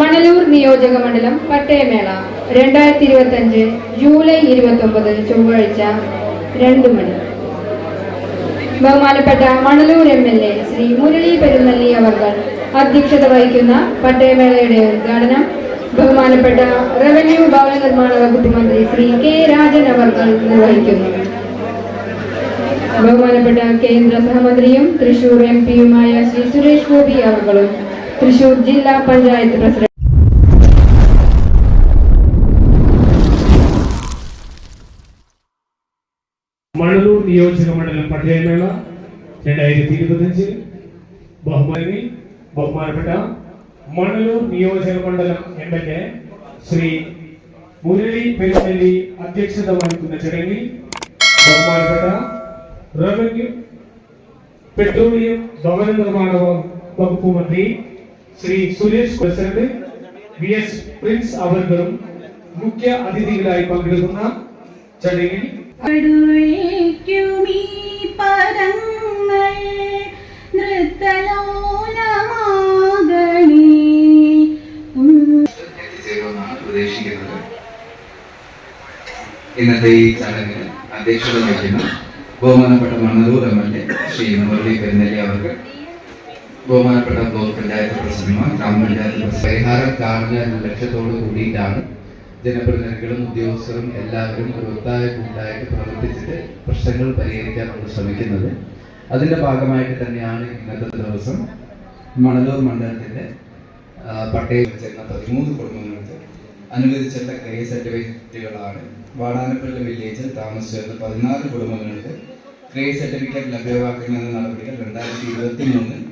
മണലൂർ നിയോജക മണ്ഡലം പട്ടയമേള രണ്ടായിരത്തി ഇരുപത്തഞ്ച് ജൂലൈ ഇരുപത്തൊമ്പത് ചൊവ്വാഴ്ച രണ്ടു മണി. ബഹുമാനപ്പെട്ട Manalur M L A Shri Murali Perunnelli അവർ അധ്യക്ഷത വഹിക്കുന്ന പട്ടയമേളയുടെ ഉദ്ഘാടനം ബഹുമാനപ്പെട്ട റവന്യൂ ഭവന നിർമ്മാണ വകുപ്പ് മന്ത്രി ശ്രീ കെ രാജൻ അവർ നിർവഹിക്കുന്നു. ബഹുമാനപ്പെട്ട കേന്ദ്ര സഹമന്ത്രിയും തൃശൂർ എം പിയുമായ ശ്രീ സുരേഷ് ഗോപി അവകളും തൃശൂർ ജില്ലാ പഞ്ചായത്ത് പ്രസിഡന്റ്. മണലൂർ നിയോജക മണ്ഡലം പട്ടയമേള രണ്ടായിരത്തി ഇരുപത്തിയഞ്ച് ബഹുമാനി ബഹുമാനപ്പെട്ട മണലൂർ നിയോജക മണ്ഡലം M L A Shri Murali Perunnelli അധ്യക്ഷത വഹിക്കുന്ന ചടങ്ങിൽ ബഹുമാനപ്പെട്ട റവന്യൂ പെട്രോളിയം ഭവന നിർമ്മാണ വ- വകുപ്പ് മന്ത്രി Shri Suresh president V S Prince അവർകളും മുഖ്യ അതിഥികളായി പങ്കെടുക്കുന്ന ചടങ്ങിൽ പദങ്ങൾ നൃത്തലോലമാകണേ. പ്രതീക്ഷിക്കുന്നത് ഇന്നത്തെ ഈ ചടങ്ങിന് അധ്യക്ഷത വഹിക്കുന്ന ബഹുമാനപ്പെട്ട Mannur M L A Shri Murali Perunnelli അവർക്ക് ബഹുമാനപ്പെട്ട ബ്ലോക്ക് പഞ്ചായത്ത് പ്രസിഡന്റുമാർ ഗ്രാമപഞ്ചായത്ത് പരിഹാരം കാണുക എന്ന ലക്ഷ്യത്തോട് കൂടിയിട്ടാണ് ജനപ്രതിനിധികളും ഉദ്യോഗസ്ഥരും എല്ലാവരും ഒരു ഒത്തായ കൂട്ടായിട്ട് പ്രവർത്തിച്ചിട്ട് പ്രശ്നങ്ങൾ പരിഹരിക്കാൻ നമ്മൾ ശ്രമിക്കുന്നത്. അതിന്റെ ഭാഗമായിട്ട് തന്നെയാണ് ഇന്നത്തെ ദിവസം മണലൂർ മണ്ഡലത്തിന്റെ ആ, വെച്ചിരുന്ന പതിമൂന്ന് കുടുംബങ്ങൾക്ക് അനുവദിച്ചിട്ടുള്ള കെ സർട്ടിഫിക്കറ്റുകളാണ്. വാടാനപ്പള്ളി വില്ലേജിൽ താമസിച്ചിരുന്ന പതിനാല് കുടുംബങ്ങൾക്ക് ക്രേ സർട്ടിഫിക്കറ്റ് ലഭ്യമാക്കുന്ന നടപടികൾ രണ്ടായിരത്തി ഇരുപത്തി മൂന്നിൽ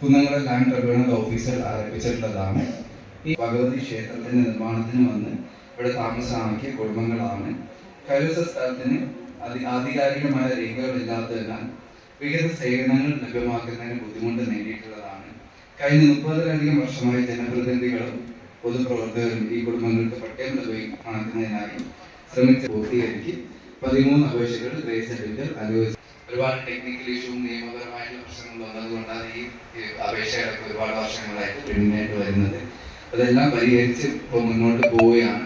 കുന്നംകുളം ലാൻഡ് ട്രിബ്യൂണൽ ഓഫീസർ ആരംഭിച്ചിട്ടുള്ളതാണ്. ഈ ഭഗവതി ക്ഷേത്രത്തിന്റെ നിർമ്മാണത്തിന് വന്ന് ഇവിടെ താമസമാക്കിയ കുടുംബങ്ങളാണ്. കൈവസ സ്ഥലത്തിന് ആധികാരികമായ രേഖകളില്ലാത്തതിനാൽ വിവിധ സേവനങ്ങൾ ലഭ്യമാക്കുന്നതിന് ബുദ്ധിമുട്ട് നേരിട്ടുള്ളതാണ്. കഴിഞ്ഞ മുപ്പതിലധികം വർഷമായി ജനപ്രതിനിധികളും പൊതുപ്രവർത്തകരും ഈ കുടുംബങ്ങൾക്ക് പട്ടയം ലഭ്യമാക്കുന്നതിനായി ശ്രമിച്ച് പൂർത്തീകരിക്കും. പതിമൂന്ന് അപേക്ഷകൾ അനുവദിച്ചു. ഒരുപാട് ടെക്നിക്കൽ ഇഷ്യൂ നിയമപരമായിട്ടുള്ള പ്രശ്നങ്ങൾ വന്നതുകൊണ്ടാണ് ഈ ഈ അപേക്ഷകളൊക്കെ ഒരുപാട് വർഷങ്ങളായിട്ട് പിന്നോട്ട് വരുന്നത്. അതെല്ലാം പരിഹരിച്ച് ഇപ്പോൾ മുന്നോട്ട് പോവുകയാണ്.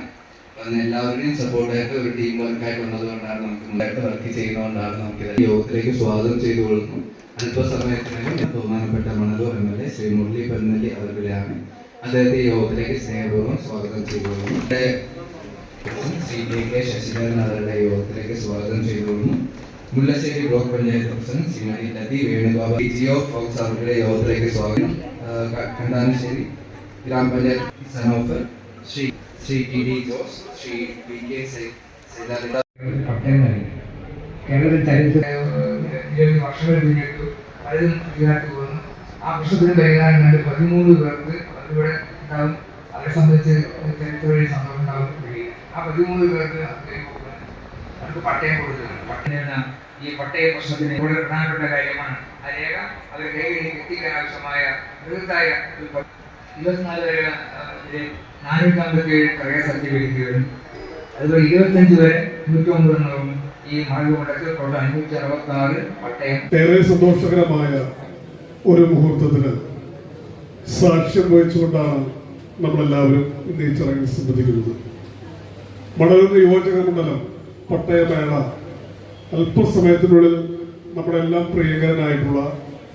അതിന് എല്ലാവരുടെയും സപ്പോർട്ടായിട്ട് ഒരു ടീം വർക്കായിട്ട് ഉള്ളതുകൊണ്ടാണ് നമുക്ക് മുന്നോട്ട് വർക്ക് ചെയ്യുന്നതുകൊണ്ടാണ് നമുക്ക് യോഗത്തിലേക്ക് സ്വാഗതം ചെയ്തു ചെയ്തുകൊള്ളുന്നു അല്പസമയത്തിനകം ബഹുമാനപ്പെട്ട Manalur M L A Shri Murali Perunnelli അവരുടെയാണ് അദ്ദേഹത്തെ യോഗത്തിലേക്ക് സ്നേഹപൂർവം സ്വാഗതം ചെയ്തുകൊള്ളുന്നു ഇവിടെ ശ്രീ കെ ശശിധരൻ അവരുടെ യോഗത്തിലേക്ക് സ്വാഗതം ചെയ്തു ചെയ്തുകൊള്ളുന്നു മുല്ലശ്ശേരി ബ്ലോക്ക് പഞ്ചായത്ത് പ്രസിഡന്റ് ശ്രീമതി ലതി വേണുഗോപാൽ ജിയോ ഫോക്സ് അവരുടെ യോഗത്തിലേക്ക് സ്വാഗതം. കണ്ടാനശ്ശേരി ഗ്രാമപഞ്ചായത്ത് സനോഫർ Shri Shri T D Jose Shri P K കേരളത്തിൽ ചരിത്ര വർഷങ്ങൾ പിന്നിട്ടു പലതും ഇതിനകത്ത് പോകുന്നു. ആ പ്രശ്നത്തിന് പരിഹാരം കണ്ട് പതിമൂന്ന് പേർക്ക് അതിലൂടെ ഉണ്ടാവും. അവരെ സംബന്ധിച്ച് ചരിത്ര വഴി സന്തോഷം ഉണ്ടാവും. ആ പതിമൂന്ന് പേർക്ക് അവർക്ക് പട്ടയം പട്ടയം ഈ പട്ടയ പ്രശ്നത്തിന് വളരെ പ്രധാനപ്പെട്ട കാര്യമാണ്. ആ രേഖ അത് കൈകളിലേക്ക് എത്തിക്കാൻ ആവശ്യമായ ബൃഹത്തായ ഇരുപത്തിനാല് വരെ നാനൂറ്റമ്പത്തി ഏഴ് പ്രയ സർട്ടിഫിക്കറ്റുകളും അതുപോലെ ഇരുപത്തഞ്ച് വരെ നൂറ്റൊമ്പതെണ്ണവും ഈ മഴ കൊണ്ടൊക്കെ ടോട്ടൽ അഞ്ഞൂറ്റി അറുപത്തി ആറ് പട്ടയം. ഏറെ സന്തോഷകരമായ ഒരു മുഹൂർത്തത്തിന് സാക്ഷ്യം വഹിച്ചുകൊണ്ടാണ് നമ്മളെല്ലാവരും ഇന്ന് ഈ ചടങ്ങിൽ സംബന്ധിക്കുന്നത്. വളരെ നിയോജക മണ്ഡലം പട്ടയമേള അല്പസമയത്തിനുള്ളിൽ നമ്മുടെ എല്ലാം പ്രിയങ്കരനായിട്ടുള്ള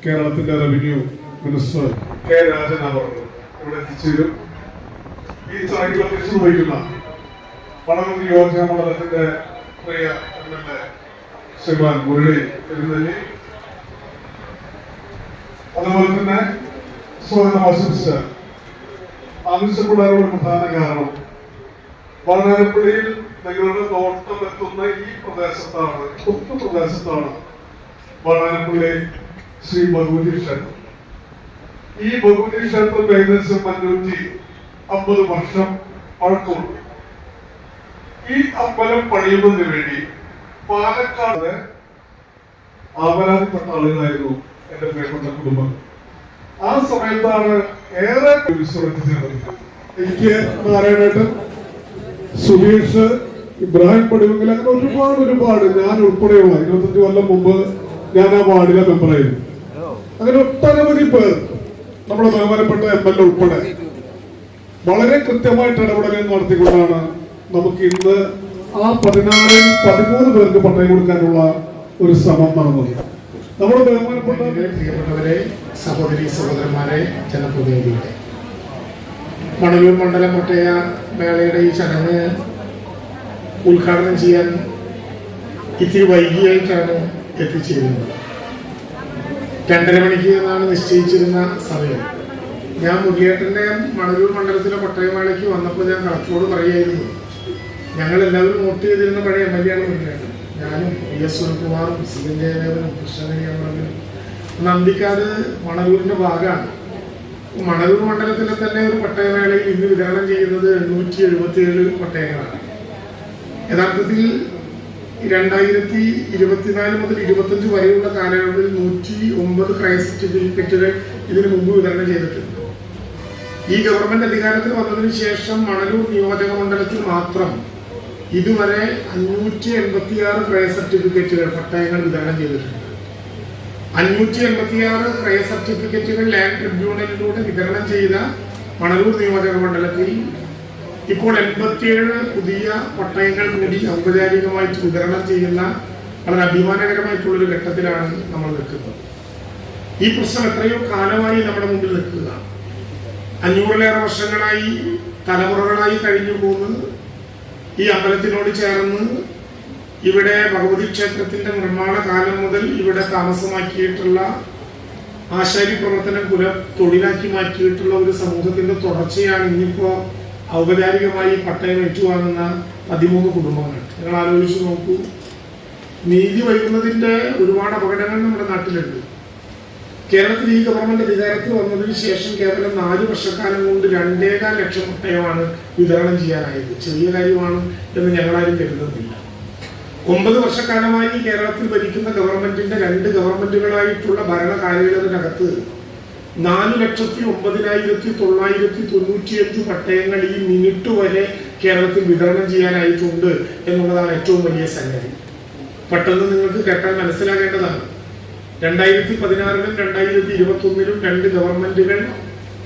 കേരളത്തിന്റെ റവന്യൂ മിനിസ്റ്റർ കെ രാജൻ അവർ ഇവിടെ എത്തിച്ചേരും. ഈ ചടങ്ങിൽ തിരിച്ചു വഹിക്കുന്ന വളരെ നിയോജക മണ്ഡലത്തിന്റെ പ്രിയ M L A Shriman Murali എഴുന്നള്ളി അതുപോലെ തന്നെ സ്വാഗതം ആശംസിച്ച് ആവശ്യപ്പെടാനുള്ള പ്രധാന കാരണം വളനാരപ്പള്ളിയിൽ നിങ്ങളുടെ നോട്ടം എത്തുന്ന ഈ പ്രദേശത്താണ് കൊത്തു പ്രദേശത്താണ് വളനാരപ്പള്ളി ശ്രീ ഭഗവതി ക്ഷേത്രം. ഈ ഭഗവതി ക്ഷേത്രം ഏകദേശം അഞ്ഞൂറ്റി അമ്പത് വർഷം പഴക്കമുണ്ട്. ഈ അമ്പലം പണിയുന്നതിന് വേണ്ടി പാലക്കാട് ആവരാതിപ്പെട്ട ആളുകളായിരുന്നു എന്റെ പ്രിയപ്പെട്ട കുടുംബം. ആ സമയത്താണ് ഏറെ വിശ്രമിച്ചത് എനിക്ക് നാരായണേട്ടൻ സുബീഷ് ഇബ്രാഹിം പടിവെങ്കിൽ അങ്ങനെ ഒരുപാട് ഒരുപാട്. ഞാൻ ഉൾപ്പെടെയുള്ള ഇരുപത്തഞ്ച് കൊല്ലം മുമ്പ് ഞാൻ ആ വാർഡിലെ മെമ്പറായിരുന്നു അങ്ങനെ ഒട്ടനവധി പേർ നമ്മുടെ ബഹുമാനപ്പെട്ട എം എൽ എ ഉൾപ്പെടെ വളരെ കൃത്യമായിട്ട് ഇടപെടലുകൾ നടത്തിക്കൊണ്ടാണ് നമുക്ക് ഇന്ന് ആ പതിനാറിൽ പതിമൂന്ന് പേർക്ക് പട്ടയം കൊടുക്കാനുള്ള ഒരു ശ്രമം നടന്നത്. നമ്മുടെ ബഹുമാനപ്പെട്ട പ്രിയപ്പെട്ടവരെ സഹോദരി സഹോദരന്മാരെ ജനപ്രതിനിധികളെ. മണലൂർ മണ്ഡലം മുട്ടയ മേളയുടെ ഈ ചടങ്ങ് ഉദ്ഘാടനം ചെയ്യാൻ ഇത്തിരി വൈകിയായിട്ടാണ് എത്തിച്ചേരുന്നത്. രണ്ടര മണിക്ക് എന്നാണ് നിശ്ചയിച്ചിരുന്ന സമയം. ഞാൻ മുരളിയേട്ടന്റെ മണലൂർ മണ്ഡലത്തിലെ പട്ടയമേളയ്ക്ക് വന്നപ്പോൾ ഞാൻ കളക്ടറോട് പറയായിരുന്നു ഞങ്ങൾ എല്ലാവരും വോട്ട് ചെയ്തിരുന്ന പഴയ എം എൽ എ ആണ് മുരളിയേട്ടൻ ഞാനും വി എസ് സുനിൽകുമാറും സി എൻ ജയദേവനും അമറിനും നന്ദിക്കാട് മണലൂരിന്റെ ഭാഗമാണ്. മണലൂർ മണ്ഡലത്തിലെ തന്നെ ഒരു പട്ടയമേളയിൽ ഇന്ന് വിതരണം ചെയ്യുന്നത് എണ്ണൂറ്റി എഴുപത്തി ഏഴ് പട്ടയങ്ങളാണ് യഥാർത്ഥത്തിൽ രണ്ടായിരത്തി ഇരുപത്തിനാല് മുതൽ ഇരുപത്തഞ്ച് വരെയുള്ള കാലയളവിൽ നൂറ്റി ഒമ്പത് ക്രൈസ്റ്റ് സർട്ടിഫിക്കറ്റുകൾ ഇതിനു മുമ്പ് വിതരണം ചെയ്തിട്ടുണ്ട്. ഈ ഗവൺമെന്റ് അധികാരത്തിൽ വന്നതിന് ശേഷം മണലൂർ നിയോജക മണ്ഡലത്തിൽ മാത്രം ഇതുവരെ അഞ്ഞൂറ്റി എൺപത്തിയാറ് ക്രയ സർട്ടിഫിക്കറ്റുകൾ പട്ടയങ്ങൾ വിതരണം ചെയ്തിട്ടുണ്ട്. അഞ്ഞൂറ്റി എൺപത്തിയാറ് ക്രയ സർട്ടിഫിക്കറ്റുകൾ ലാൻഡ് ട്രിബ്യൂണലിലൂടെ വിതരണം ചെയ്ത മണലൂർ നിയോജക മണ്ഡലത്തിൽ ഇപ്പോൾ എൺപത്തിയേഴ് പുതിയ പട്ടയങ്ങൾ കൂടി ഔപചാരികമായിട്ട് വിതരണം ചെയ്യുന്ന വളരെ അഭിമാനകരമായിട്ടുള്ളൊരു ഘട്ടത്തിലാണ് നമ്മൾ നിൽക്കുന്നത്. ഈ പ്രശ്നം എത്രയോ കാലമായി നമ്മുടെ മുമ്പിൽ നിൽക്കുക അഞ്ഞൂറിലേറെ വർഷങ്ങളായി തലമുറകളായി കഴിഞ്ഞു പോകുന്നത് ഈ അമ്പലത്തിനോട് ചേർന്ന് ഇവിടെ ഭഗവതി ക്ഷേത്രത്തിന്റെ നിർമ്മാണ കാലം മുതൽ ഇവിടെ താമസമാക്കിയിട്ടുള്ള ആശാരി പ്രവർത്തനം കുല തൊഴിലാക്കി മാറ്റിയിട്ടുള്ള ഒരു സമൂഹത്തിന്റെ തുടർച്ചയാണ് ഇന്നിപ്പോ ഔപചാരികമായി പട്ടയം ഏറ്റുവാങ്ങുന്ന പതിമൂന്ന് കുടുംബങ്ങൾ. നിങ്ങൾ ആലോചിച്ച് നോക്കൂ. നീതി വൈകുന്നതിന്റെ ഒരുപാട് അപകടങ്ങൾ നമ്മുടെ നാട്ടിലുണ്ട്. കേരളത്തിൽ ഈ ഗവൺമെന്റ് അധികാരത്തിൽ വന്നതിന് ശേഷം കേവലം നാല് വർഷക്കാലം കൊണ്ട് രണ്ടേകാൽ ലക്ഷം പട്ടയമാണ് വിതരണം ചെയ്യാനായത്. ചെറിയ കാര്യമാണ് എന്ന് ഞങ്ങളാരും കരുതുന്നില്ല. ഒമ്പത് വർഷക്കാലമായി കേരളത്തിൽ ഭരിക്കുന്ന ഗവൺമെന്റിന്റെ രണ്ട് ഗവൺമെന്റുകളായിട്ടുള്ള ഭരണ കാലയളവിനകത്ത് നാല് ലക്ഷത്തി ഒമ്പതിനായിരത്തി തൊള്ളായിരത്തി തൊണ്ണൂറ്റിയഞ്ച് പട്ടയങ്ങൾ ഈ മിനിറ്റ് വരെ കേരളത്തിൽ വിതരണം ചെയ്യാനായിട്ടുണ്ട് എന്നുള്ളതാണ് ഏറ്റവും വലിയ സംഗതി. പെട്ടെന്ന് നിങ്ങൾക്ക് കേട്ടാൽ മനസ്സിലാകേണ്ടതാണ്. രണ്ടായിരത്തി പതിനാറിലും രണ്ടായിരത്തി ഇരുപത്തി ഒന്നിലും രണ്ട് ഗവൺമെന്റുകൾ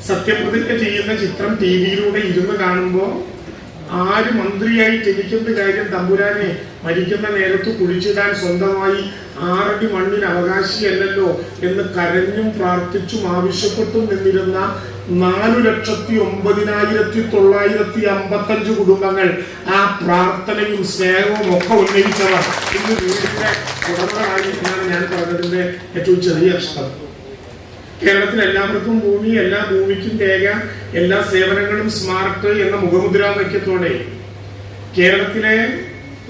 സത്യപ്രതിജ്ഞ ചെയ്യുന്ന ചിത്രം ടി വിയിലൂടെ ഇരുന്ന് കാണുമ്പോൾ ആര് മന്ത്രിയായി ജനിക്കുന്ന കാര്യം തമ്പുരാനെ മരിക്കുന്ന നേരത്ത് കുഴിച്ചിടാൻ സ്വന്തമായി ആറടി മണ്ണിന് അവകാശിയല്ലല്ലോ എന്ന് കരഞ്ഞും പ്രാർത്ഥിച്ചും ആവശ്യപ്പെട്ടും നിന്നിരുന്ന നാലു ലക്ഷത്തി ഒമ്പതിനായിരത്തി തൊള്ളായിരത്തി അമ്പത്തഞ്ച് കുടുംബങ്ങൾ ആ പ്രാർത്ഥനയും സ്നേഹവും ഒക്കെ ഉന്നയിച്ചവർ. ഇന്ന് വീടിന്റെ ഉടമകളായി ഞാൻ പറഞ്ഞതിന്റെ ഏറ്റവും ചെറിയ അർത്ഥം. കേരളത്തിൽ എല്ലാവർക്കും ഭൂമി എല്ലാ ഭൂമിക്കും രേഖ എല്ലാ സേവനങ്ങളും സ്മാർട്ട് എന്ന മുഖമുദ്രാവാക്യത്തോടെ കേരളത്തിലെ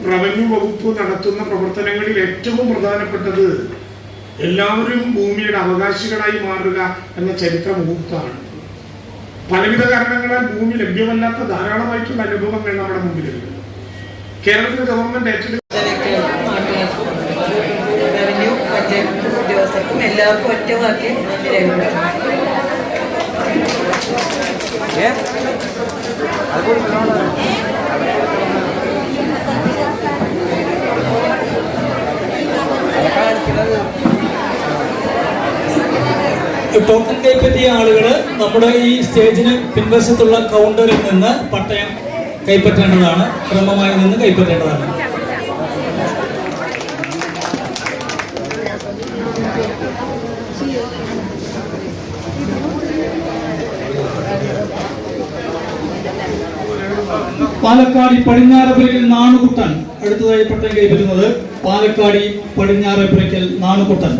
റവന്യൂ വകുപ്പ് നടത്തുന്ന പ്രവർത്തനങ്ങളിൽ ഏറ്റവും പ്രധാനപ്പെട്ടത് എല്ലാവരും ഭൂമിയുടെ അവകാശികളായി മാറുക എന്ന ചരിത്ര മുഹൂർത്തമാണ്. പലവിധ കാരണങ്ങളാൽ ഭൂമി ലഭ്യമല്ലാത്ത ധാരാളമായിട്ടുള്ള അനുഭവങ്ങൾ നമ്മുടെ മുമ്പിലുണ്ട്. കേരളത്തിലെ ഗവൺമെന്റ് ഏറ്റെടുത്ത റവന്യൂ പഞ്ചായത്ത് ഉദ്യോഗസ്ഥർക്കും എല്ലാവർക്കും ഒറ്റ വാക്കി. രേഖപ്പെടുത്തും ടോക്കൺ കൈപ്പറ്റിയ ആളുകൾ നമ്മുടെ ഈ സ്റ്റേജിന് പിൻവശത്തുള്ള കൗണ്ടറിൽ നിന്ന് പട്ടയം കൈപ്പറ്റേണ്ടതാണ്. ക്രമമായി നിന്ന് കൈപ്പറ്റേണ്ടതാണ്. പാലക്കാടി പടിഞ്ഞാറപുരയിൽ നാണുകുട്ടൻ. അടുത്തതായി പട്ടം കൈപ്പറ്റുന്നത് പാലക്കാടി പടിഞ്ഞാറപുരയ്ക്കൽ നാണുകുട്ടൻ.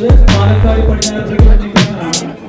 Yes, Maharashtra Parjana Brigade.